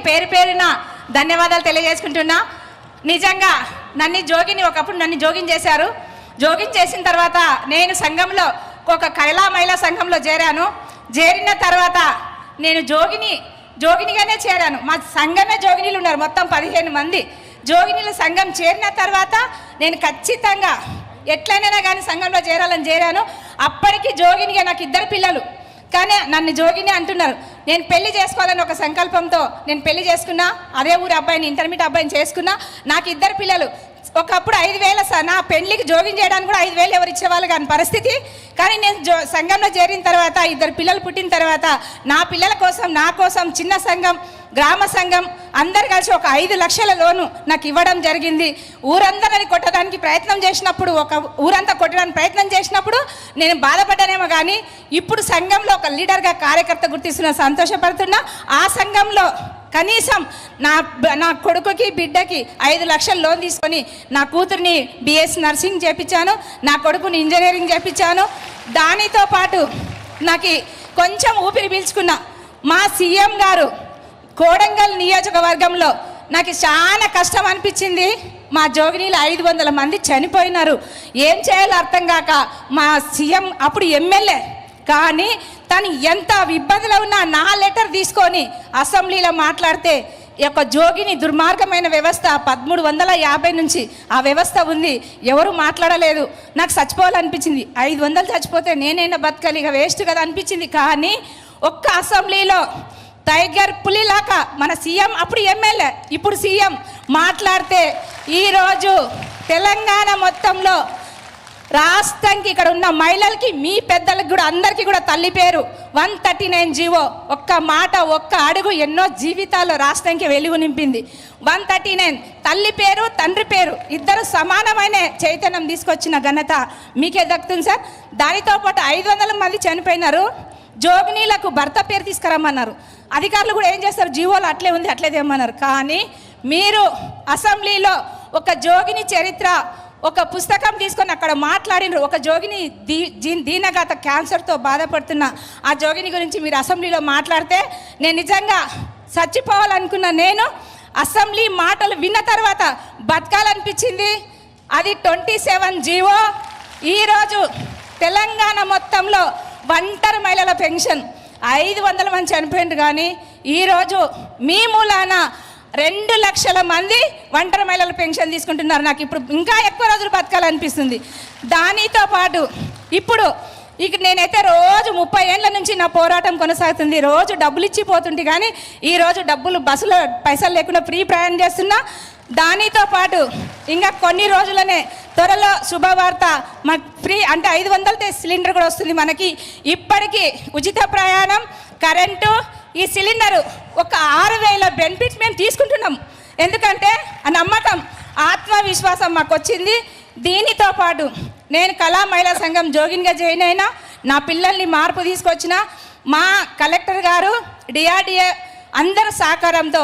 పేరు పేరున ధన్యవాదాలు తెలియజేసుకుంటున్నా. నిజంగా నన్ను జోగిని ఒకప్పుడు నన్ను జోగిన్ చేశారు. జోగిన్ చేసిన తర్వాత నేను సంఘంలో ఒక కైలా మహిళా సంఘంలో చేరాను. చేరిన తర్వాత నేను జోగిని జోగినిగానే చేరాను. మా సంఘమే జోగినీలు ఉన్నారు మొత్తం పదిహేను మంది. జోగినీల సంఘం చేరిన తర్వాత నేను ఖచ్చితంగా ఎట్లయినా కానీ సంఘంలో చేరాలని చేరాను. అప్పటికి జోగినిగా నాకు ఇద్దరు పిల్లలు. కానీ నన్ను జోగిని అంటున్నారు. నేను పెళ్ళి చేసుకోవాలని ఒక సంకల్పంతో నేను పెళ్ళి చేసుకున్నా అదే ఊరు అబ్బాయిని ఇంటర్మీడియట్ అబ్బాయిని చేసుకున్నా. నాకు ఇద్దరు పిల్లలు. ఒకప్పుడు ఐదు వేల నా పెళ్ళికి జోగిం చేయడానికి కూడా ఐదు వేలు ఎవరు ఇచ్చేవాళ్ళు కాని పరిస్థితి. కానీ నేను జో సంఘంలో చేరిన తర్వాత ఇద్దరు పిల్లలు పుట్టిన తర్వాత నా పిల్లల కోసం నా కోసం చిన్న సంఘం గ్రామ సంఘం అందరు కలిసి ఒక ఐదు లక్షల లోను నాకు ఇవ్వడం జరిగింది. ఊరందరిని కొట్టడానికి ప్రయత్నం చేసినప్పుడు ఒక ఊరంతా కొట్టడానికి ప్రయత్నం చేసినప్పుడు నేను బాధపడ్డానేమో కానీ ఇప్పుడు సంఘంలో ఒక లీడర్గా కార్యకర్త గుర్తిస్తున్న సంతోషపడుతున్నా. ఆ సంఘంలో కనీసం నా నా కొడుకుకి బిడ్డకి ఐదు లక్షల లోన్ తీసుకొని నా కూతుర్ని బిఎస్ నర్సింగ్ చేపించాను నా కొడుకుని ఇంజనీరింగ్ చేపించాను దానితో పాటు నాకు కొంచెం ఊపిరి పీల్చుకున్నా మా సీఎం గారు కోడంగల్ నియోజకవర్గంలో నాకు చాలా కష్టం అనిపించింది. మా జోగినీలు ఐదు వందల మంది చనిపోయినారు. ఏం చేయాలో అర్థం కాక మా సీఎం అప్పుడు ఎమ్మెల్యే కానీ తను ఎంత ఇబ్బందిలో ఉన్నా నా లెటర్ తీసుకొని అసెంబ్లీలో మాట్లాడితే యొక్క జోగిని దుర్మార్గమైన వ్యవస్థ పదమూడు వందల యాభై నుంచి ఆ వ్యవస్థ ఉంది. ఎవరు మాట్లాడలేదు. నాకు చచ్చిపోవాలనిపించింది. ఐదు వందలు చచ్చిపోతే నేనైనా బతకాలి. ఇక వేస్ట్ కదా అనిపించింది. కానీ ఒక్క అసెంబ్లీలో టైగర్ పులిలాక మన సీఎం అప్పుడు ఎమ్మెల్యే ఇప్పుడు సీఎం మాట్లాడితే ఈరోజు తెలంగాణ మొత్తంలో రాష్ట్రానికి ఇక్కడ ఉన్న మహిళలకి మీ పెద్దలకు కూడా అందరికీ కూడా తల్లి పేరు. వన్ థర్టీ నైన్ జీవో ఒక్క మాట ఒక్క అడుగు ఎన్నో జీవితాల్లో రాష్ట్రానికి వెలుగు నింపింది. వన్ థర్టీ నైన్ తల్లి పేరు తండ్రి పేరు ఇద్దరు సమానమైన చైతన్యం తీసుకొచ్చిన ఘనత మీకే దక్కుతుంది సార్. దానితో పాటు ఐదు వందల మంది చనిపోయినారు. జోగినీలకు భర్త పేరు తీసుకురమ్మన్నారు. అధికారులు కూడా ఏం చేస్తారు? జీవోలు అట్లే ఉంది అట్లే తెమ్మన్నారు. కానీ మీరు అసెంబ్లీలో ఒక జోగిని చరిత్ర ఒక పుస్తకం తీసుకొని అక్కడ మాట్లాడినరు. ఒక జోగిని దీ జీ- దీనగాత క్యాన్సర్తో బాధపడుతున్న ఆ జోగిని గురించి మీరు అసెంబ్లీలో మాట్లాడితే నేను నిజంగా చచ్చిపోవాలనుకున్న నేను అసెంబ్లీ మాటలు విన్న తర్వాత బతకాలనిపించింది. అది ట్వంటీ సెవెన్ జీవో. ఈరోజు తెలంగాణ మొత్తంలో ఒంటరి మహిళల పెన్షన్. ఐదు వందల మంది చనిపోయింది కానీ ఈరోజు మీ మూలాన రెండు లక్షల మంది ఒంటరి మహిళల పెన్షన్ తీసుకుంటున్నారు. నాకు ఇప్పుడు ఇంకా ఎక్కువ రోజులు బతకాలనిపిస్తుంది. దానితో పాటు ఇప్పుడు ఇక నేనైతే రోజు ముప్పై ఏళ్ళ నుంచి నా పోరాటం కొనసాగుతుంది. రోజు డబ్బులు ఇచ్చిపోతుంది కానీ ఈ రోజు డబ్బులు బస్సులో పైసలు లేకుండా ఫ్రీ ప్రయాణం చేస్తున్నా. దానితో పాటు ఇంకా కొన్ని రోజులనే త్వరలో శుభవార్త మాకు ఫ్రీ అంటే ఐదు వందలతో సిలిండర్ కూడా వస్తుంది మనకి. ఇప్పటికీ ఉచిత ప్రయాణం కరెంటు ఈ సిలిండరు ఒక ఆరు వేల బెనిఫిట్స్ మేము తీసుకుంటున్నాం. ఎందుకంటే నమ్మకం ఆత్మవిశ్వాసం మాకు వచ్చింది. దీనితో పాటు నేను కళా మహిళా సంఘం జోగిన్గా జాయిన్ అయినా నా పిల్లల్ని మార్పు తీసుకొచ్చిన మా కలెక్టర్ గారు డిఆర్డిఏ అందరి సహకారంతో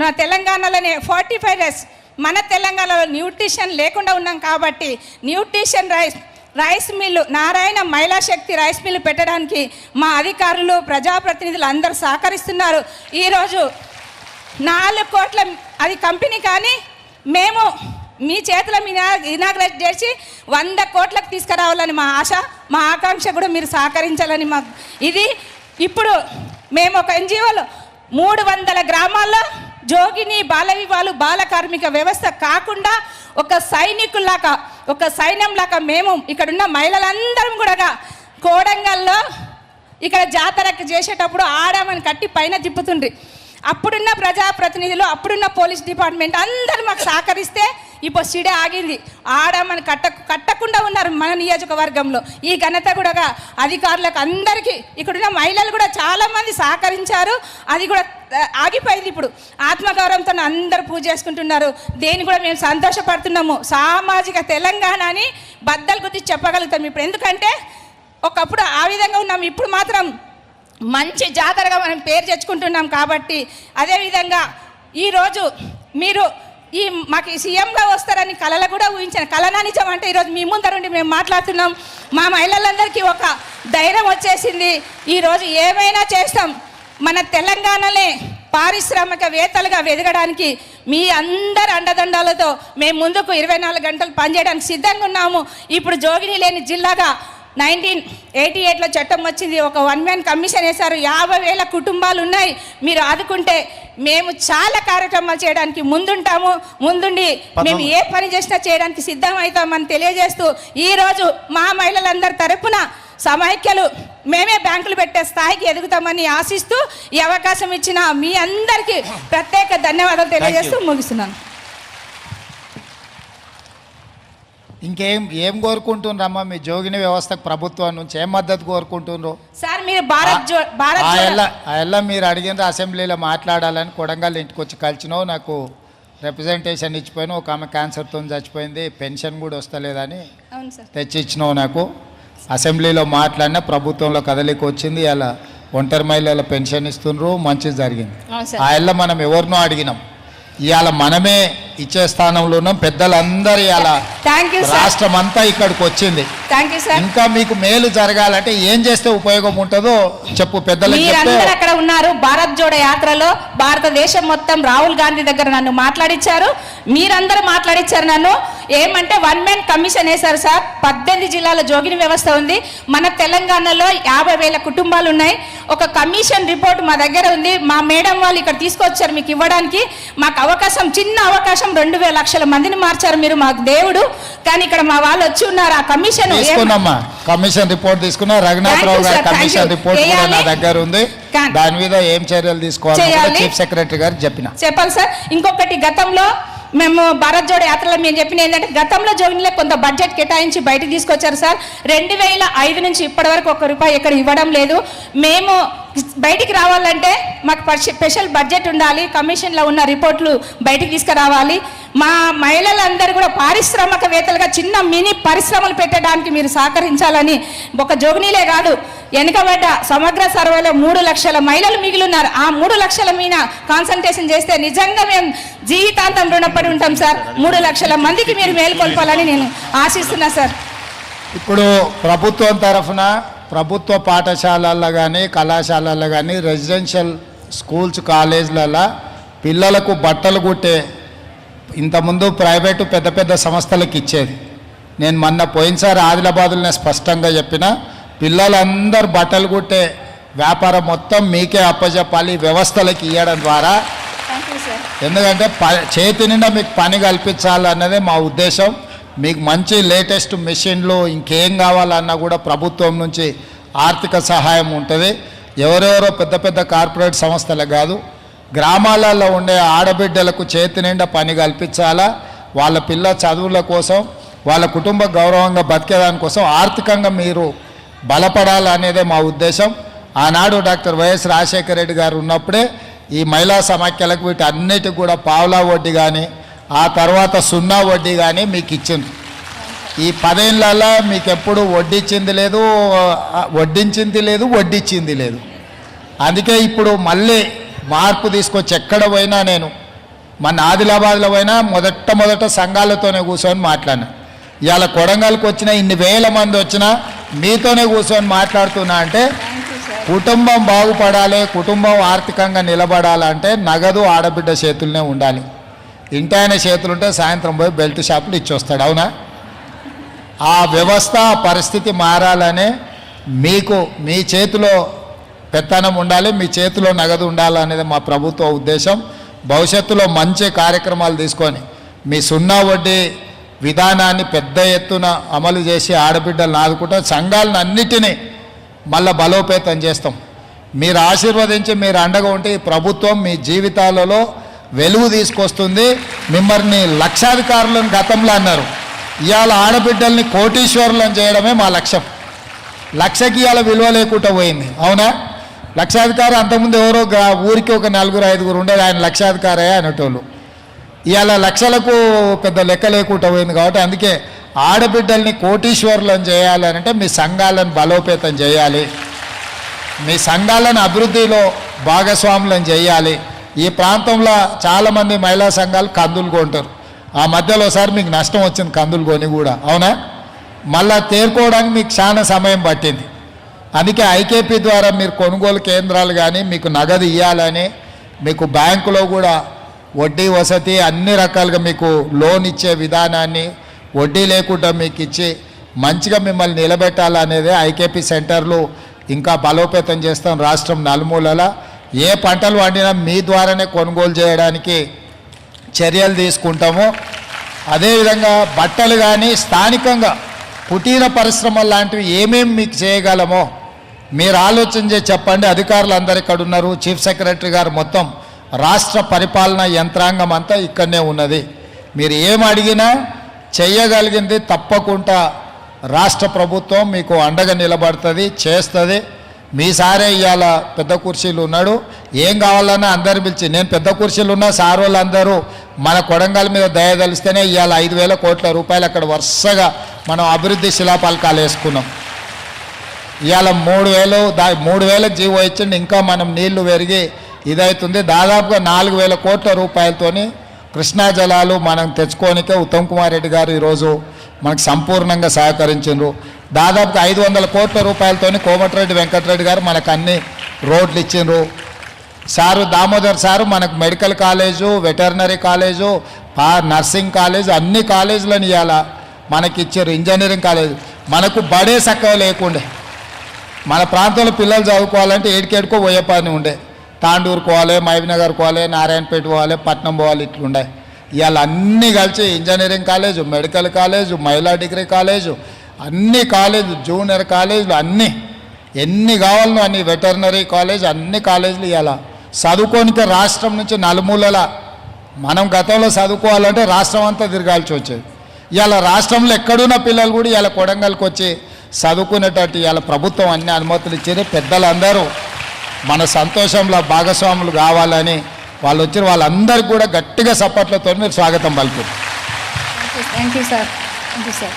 నా తెలంగాణలోనే ఫార్టీ ఫైవ్ డేస్ మన తెలంగాణలో న్యూట్రిషన్ లేకుండా ఉన్నాం కాబట్టి nutrition rice rice mill Narayana Mahila Shakti rice mill పెట్టడానికి మా అధికారులు ప్రజాప్రతినిధులు అందరూ సహకరిస్తున్నారు. ఈరోజు నాలుగు కోట్ల అది కంపెనీ కానీ మేము మీ చేతిలో మీ ఇనాగ్రేట్ చేసి వంద కోట్లకు తీసుకురావాలని మా ఆశ మా ఆకాంక్ష కూడా మీరు సహకరించాలని మా ఇది. ఇప్పుడు మేము ఒక ఎన్జిఓలో మూడు వందల గ్రామాల్లో జోగిని బాల వివాహాలు బాల కార్మిక వ్యవస్థ కాకుండా ఒక సైనికులాగా ఒక సైన్యంలాగా మేము ఇక్కడున్న మహిళలందరం కూడా కోడంగల్లో ఇక్కడ జాతరకు చేసేటప్పుడు ఆడామని కట్టి పైన తిప్పుతుండ్రి. అప్పుడున్న ప్రజాప్రతినిధులు అప్పుడున్న పోలీస్ డిపార్ట్మెంట్ అందరూ మాకు సహకరిస్తే ఇప్పుడు సిడే ఆగింది. ఆడమని కట్ట కట్టకుండా ఉన్నారు మన నియోజకవర్గంలో. ఈ ఘనత కూడా అధికారులకు అందరికీ ఇక్కడున్న మహిళలు కూడా చాలామంది సహకరించారు. అది కూడా ఆగిపోయింది ఇప్పుడు. ఆత్మగౌరవంతో అందరూ పూజ చేసుకుంటున్నారు. దేని కూడా మేము సంతోషపడుతున్నాము. సామాజిక తెలంగాణ అని బద్దలు గుర్తి చెప్పగలుగుతాం ఇప్పుడు. ఎందుకంటే ఒకప్పుడు ఆ విధంగా ఉన్నాం. ఇప్పుడు మాత్రం మంచి జాతరగా మనం పేరు తెచ్చుకుంటున్నాం కాబట్టి అదేవిధంగా ఈరోజు మీరు ఈ మాకు ఈ సీఎంగా వస్తారని కళలు కూడా ఊహించాను కళనా నిజం అంటే ఈరోజు మీ ముందరుండి మేము మాట్లాడుతున్నాం. మా మహిళలందరికీ ఒక ధైర్యం వచ్చేసింది. ఈరోజు ఏమైనా చేస్తాం. మన తెలంగాణలే పారిశ్రామికవేత్తలుగా ఎదగడానికి మీ అందరి అండదండాలతో మేము ముందుకు ఇరవై నాలుగు గంటలు పనిచేయడానికి సిద్ధంగా ఉన్నాము. ఇప్పుడు జోగిని లేని జిల్లాగా నైన్టీన్ ఎయిటీ ఎయిట్లో చట్టం వచ్చింది. ఒక వన్ మ్యాన్ కమిషన్ వేశారు. యాభై వేల కుటుంబాలు ఉన్నాయి. మీరు ఆదుకుంటే మేము చాలా కార్యక్రమాలు చేయడానికి ముందుంటాము. ముందుండి మేము ఏ పని చేసినా చేయడానికి సిద్ధం అవుతామని తెలియజేస్తూ ఈరోజు మా మహిళలందరి తరపున సమైక్యలు మేమే బ్యాంకులు పెట్టే స్థాయికి ఎదుగుతామని ఆశిస్తూ ఈ అవకాశం ఇచ్చిన మీ అందరికీ ప్రత్యేక ధన్యవాదాలు తెలియజేస్తూ ముగిస్తున్నాను. ఇంకేం ఏం కోరుకుంటుండ్రమ్మా మీ జోగిని వ్యవస్థకు ప్రభుత్వం నుంచి ఏం మద్దతు కోరుకుంటుండ్రు సార్ మీరు భారత్ భారత్ మీరు అడిగిన అసెంబ్లీలో మాట్లాడాలని కొడంగల్ ఇంటికి వచ్చి కలిసినావు. నాకు రిప్రజెంటేషన్ ఇచ్చిపోయిన ఒక ఆమె క్యాన్సర్తో చచ్చిపోయింది. పెన్షన్ కూడా వస్తలేదని తెచ్చి ఇచ్చినావు నాకు. అసెంబ్లీలో మాట్లాడిన ప్రభుత్వంలో కదలిక వచ్చింది అలా ఒంటరి మహిళల పెన్షన్ ఇస్తుండ్రు మంచిది జరిగింది. ఆ ఎల్ల మనం ఎవరినో అడిగినాం. ఇవాళ మనమే ఇచ్చే స్థానంలో ఉన్నాం పెద్దలందరూ ఇవాళ సార్. రాష్ట్రం అంతా ఇక్కడికి వచ్చింది. థ్యాంక్ యూ సార్ ఇంకా మీకు మేలు జరగాలంటే ఏం చేస్తే ఉపయోగం ఉంటుందో చెప్పు పెద్దలకు చెప్తే మీరందరూ అక్కడ ఉన్నారు భారత్ జోడో యాత్రలో భారతదేశం మొత్తం రాహుల్ గాంధీ దగ్గర నన్ను మాట్లాడించారు మీరందరూ మాట్లాడించారు నన్ను. ఏమంటే వన్ మ్యాన్ కమిషన్ వేశారు సార్. పద్దెనిమిది జిల్లాల జోగిని వ్యవస్థ ఉంది. మన తెలంగాణలో యాభై వేల కుటుంబాలు ఉన్నాయి ఒక కమిషన్ రిపోర్ట్ మా దగ్గర ఉంది. మా మేడం వాళ్ళు ఇక్కడ తీసుకొచ్చారు మీకు ఇవ్వడానికి. మాకు అవకాశం చిన్న అవకాశం రెండు వేల లక్షల మందిని మార్చారు మీరు మాకు దేవుడు. కానీ ఇక్కడ మా వాళ్ళు వచ్చి ఉన్నారు. ఆ కమిషన్ తీసుకున్నామ్మా కమిషన్ రిపోర్ట్ తీసుకున్నా రఘునాథరావు గారి కమిషన్. రిపోర్ట్ కూడా నా. దగ్గర ఉంది. దాని మీద ఏం చర్యలు తీసుకోవాలో. చీఫ్ సెక్రటరీ గారు చెప్పిన. చెప్పాలి సార్ ఇంకొకటి గతంలో మేము భారత్ జోడో యాత్రలో మేము చెప్పిన ఏంటంటే గతంలో జోగినిలో కొంత బడ్జెట్ కేటాయించి బయటకు తీసుకొచ్చారు సార్ రెండు వేల ఐదు నుంచి ఇప్పటి వరకు ఒక్క రూపాయి ఇక్కడ ఇవ్వడం లేదు. మేము బయటికి రావాలంటే మాకు స్పెషల్ బడ్జెట్ ఉండాలి కమిషన్లో ఉన్న రిపోర్ట్లు బయటికి తీసుకురావాలి. మా మహిళలందరూ కూడా పారిశ్రామికవేత్తలుగా చిన్న మినీ పరిశ్రమలు పెట్టడానికి మీరు సహకరించాలని ఒక జోగినీలే కాదు వెనుకబడ్డ సమగ్ర సర్వేలో మూడు లక్షల మహిళలు మిగిలిన్నారు. ఆ మూడు లక్షల మీద కాన్సన్ట్రేషన్ చేస్తే నిజంగా మేము జీవితాంతం రుణపడి ఉంటాం సార్. మూడు లక్షల మందికి మీరు మేలుకొల్పాలని నేను ఆశిస్తున్నా సార్. ఇప్పుడు ప్రభుత్వం తరఫున ప్రభుత్వ పాఠశాలల్లో కానీ కళాశాలల్లో కానీ రెసిడెన్షియల్ స్కూల్స్ కాలేజీలలో పిల్లలకు బట్టలు కుట్టే ఇంతకుముందు ప్రైవేటు పెద్ద పెద్ద సంస్థలకు ఇచ్చేది. నేను మొన్న పోయినసారి ఆదిలాబాదులోనే స్పష్టంగా చెప్పిన పిల్లలందరూ బట్టలు కుట్టే వ్యాపారం మొత్తం మీకే అప్పచెప్పాలి వ్యవస్థలకు ఇవ్వడం ద్వారా. ఎందుకంటే ప చేతి నిండా మీకు పని కల్పించాలన్నదే మా ఉద్దేశం. మీకు మంచి లేటెస్ట్ మెషిన్లు ఇంకేం కావాలన్నా కూడా ప్రభుత్వం నుంచి ఆర్థిక సహాయం ఉంటుంది. ఎవరెవరో పెద్ద పెద్ద కార్పొరేట్ సంస్థలకు కాదు గ్రామాలలో ఉండే ఆడబిడ్డలకు చేతి నిండా పని కల్పించాలా వాళ్ళ పిల్ల చదువుల కోసం వాళ్ళ కుటుంబ గౌరవంగా బతికేదాని కోసం ఆర్థికంగా మీరు బలపడాలనేదే మా ఉద్దేశం. ఆనాడు డాక్టర్ వైఎస్ రాజశేఖర రెడ్డి గారు ఉన్నప్పుడే ఈ మహిళా సమాఖ్యలకు వీటన్నిటికి కూడా పావులా వడ్డీ కానీ ఆ తర్వాత సున్నా వడ్డీ కానీ మీకు ఇచ్చింది. ఈ పదేళ్ళలో మీకు ఎప్పుడు వడ్డిచ్చింది లేదు వడ్డించింది లేదు వడ్డిచ్చింది లేదు. అందుకే ఇప్పుడు మళ్ళీ మార్పు తీసుకొచ్చి ఎక్కడ పోయినా నేను మన ఆదిలాబాద్లో పోయినా మొదట మొదట సంఘాలతోనే కూర్చొని మాట్లాడినా. ఇవాళ కొడంగల్కి వచ్చిన ఇన్ని వేల మంది వచ్చినా మీతోనే కూర్చొని మాట్లాడుతున్నా అంటే కుటుంబం బాగుపడాలి కుటుంబం ఆర్థికంగా నిలబడాలంటే నగదు ఆడబిడ్డ చేతుల్నే ఉండాలి. ఇంటి ఆయన చేతులు ఉంటే సాయంత్రం పోయి బెల్ట్ షాపులు ఇచ్చొస్తాడు అవునా? ఆ వ్యవస్థ పరిస్థితి మారాలనే మీకు మీ చేతిలో పెత్తనం ఉండాలి మీ చేతిలో నగదు ఉండాలనేది మా ప్రభుత్వ ఉద్దేశం. భవిష్యత్తులో మంచి కార్యక్రమాలు తీసుకొని మీ సున్నా వడ్డీ విధానాన్ని పెద్ద ఎత్తున అమలు చేసి ఆడబిడ్డలను ఆదుకుంటాం సంఘాలను అన్నిటినీ మళ్ళా బలోపేతం చేస్తాం. మీరు ఆశీర్వదించి మీరు అండగా ఉంటే ఈ ప్రభుత్వం మీ జీవితాలలో వెలుగు తీసుకొస్తుంది. మిమ్మల్ని లక్షాధికారులను గతంలో అన్నారు. ఇవాళ ఆడబిడ్డల్ని కోటీశ్వరులను చేయడమే మా లక్ష్యం. లక్షకి ఇవాళ విలువ లేకుండా పోయింది. అవునా? లక్షాధికారి అంతకుముందు ఎవరో ఊరికి ఒక నలుగురు ఐదుగురు ఉండేది. ఆయన లక్షాధికారే అనేటోళ్ళు. ఇవాళ లక్షలకు పెద్ద లెక్క లేకుండా పోయింది కాబట్టి అందుకే ఆడబిడ్డల్ని కోటీశ్వరులను చేయాలని అంటే మీ సంఘాలను బలోపేతం చేయాలి. మీ సంఘాలను అభివృద్ధిలో భాగస్వాములను చేయాలి. ఈ ప్రాంతంలో చాలామంది మహిళా సంఘాలు కందులు కొంటారు. ఆ మధ్యలో ఒకసారి మీకు నష్టం వచ్చింది కందులు కొని కూడా. అవునా? మళ్ళా తేరుకోవడానికి మీకు చాలా సమయం పట్టింది. అందుకే ఐకేపీ ద్వారా మీరు కొనుగోలు కేంద్రాలు కానీ మీకు నగదు ఇవ్వాలని మీకు బ్యాంకులో కూడా వడ్డీ వసతి అన్ని రకాలుగా మీకు లోన్ ఇచ్చే విధానాన్ని వడ్డీ లేకుండా మీకు ఇచ్చి మంచిగా మిమ్మల్ని నిలబెట్టాలనేదే ఐకేపీ సెంటర్లు ఇంకా బలోపేతం చేస్తాం రాష్ట్రం నలుమూలల. ఏ పంటలు వండినా మీ ద్వారానే కొనుగోలు చేయడానికి చర్యలు తీసుకుంటాము. అదేవిధంగా బట్టలు కానీ స్థానికంగా కుటీర పరిశ్రమలు లాంటివి ఏమేమి మీకు చేయగలమో మీరు ఆలోచన చేసి చెప్పండి. అధికారులు అందరు ఇక్కడ ఉన్నారు. చీఫ్ సెక్రటరీ గారు మొత్తం రాష్ట్ర పరిపాలన యంత్రాంగం అంతా ఇక్కడనే ఉన్నది. మీరు ఏం అడిగినా చేయగలిగింది తప్పకుండా రాష్ట్ర ప్రభుత్వం మీకు అండగా నిలబడుతుంది చేస్తుంది. మీ సారే ఇవాళ పెద్ద కుర్చీలు ఉన్నాడు. ఏం కావాలన్నా అందరు పిలిచి నేను పెద్ద కుర్చీలు ఉన్నా సార్ వాళ్ళందరూ మన కొడంగల్ మీద దయదలిస్తేనే ఇవాళ ఐదు వేల కోట్ల రూపాయలు అక్కడ వరుసగా మనం అభివృద్ధి శిలాపలకాలు వేసుకున్నాం. ఇవాళ మూడు వేలు దా మూడు వేల జీవో ఇచ్చిండి ఇంకా మనం నీళ్ళు పెరిగి ఇదవుతుంది దాదాపుగా నాలుగు వేల కోట్ల రూపాయలతోని కృష్ణా జలాలు మనం తెచ్చుకోనికే ఉత్తమ్ కుమార్ రెడ్డి గారు ఈరోజు మనకు సంపూర్ణంగా సహకరించారు దాదాపు ఐదు వందల కోట్ల రూపాయలతోనే కోమటిరెడ్డి వెంకటరెడ్డి గారు మనకు అన్ని రోడ్లు ఇచ్చిండ్రు. సారు దామోదర్ సారు మనకు medical college veterinary college nursing college అన్ని కాలేజీలను ఇవ్వాల మనకి ఇచ్చారు ఇంజనీరింగ్ కాలేజ్. మనకు బడే చక్కగా లేకుండే. మన ప్రాంతంలో పిల్లలు చదువుకోవాలంటే ఏడికేడుకో పోయే పని ఉండే. తాండూరు పోవాలి మహబీనగర్ పోవాలి నారాయణపేట పోవాలి పట్నం పోవాలి ఇట్లుండే. ఇవాళ అన్నీ కలిసి ఇంజనీరింగ్ కాలేజు మెడికల్ కాలేజు మహిళా డిగ్రీ కాలేజు అన్ని కాలేజీలు జూనియర్ కాలేజీలు అన్నీ. ఎన్ని కావాలనో అన్ని వెటర్నరీ కాలేజ్ అన్ని కాలేజీలు ఇవ్వాలా చదువుకోనికి రాష్ట్రం నుంచి నలుమూలల. మనం గతంలో చదువుకోవాలంటే రాష్ట్రం అంతా తిరగాల్సి వచ్చేది. ఇవాళ రాష్ట్రంలో ఎక్కడున్న పిల్లలు కూడా ఇవాళ కొడంగల్కి వచ్చి చదువుకునేటట్టు ఇవాళ ప్రభుత్వం అన్ని అనుమతులు ఇచ్చేది పెద్దలందరూ. మన సంతోషంలో భాగస్వాములు కావాలని వాళ్ళు వచ్చిన వాళ్ళందరికీ కూడా గట్టిగా సపోర్ట్లతో మీరు స్వాగతం పలుకుతారు thank you sir thank you sir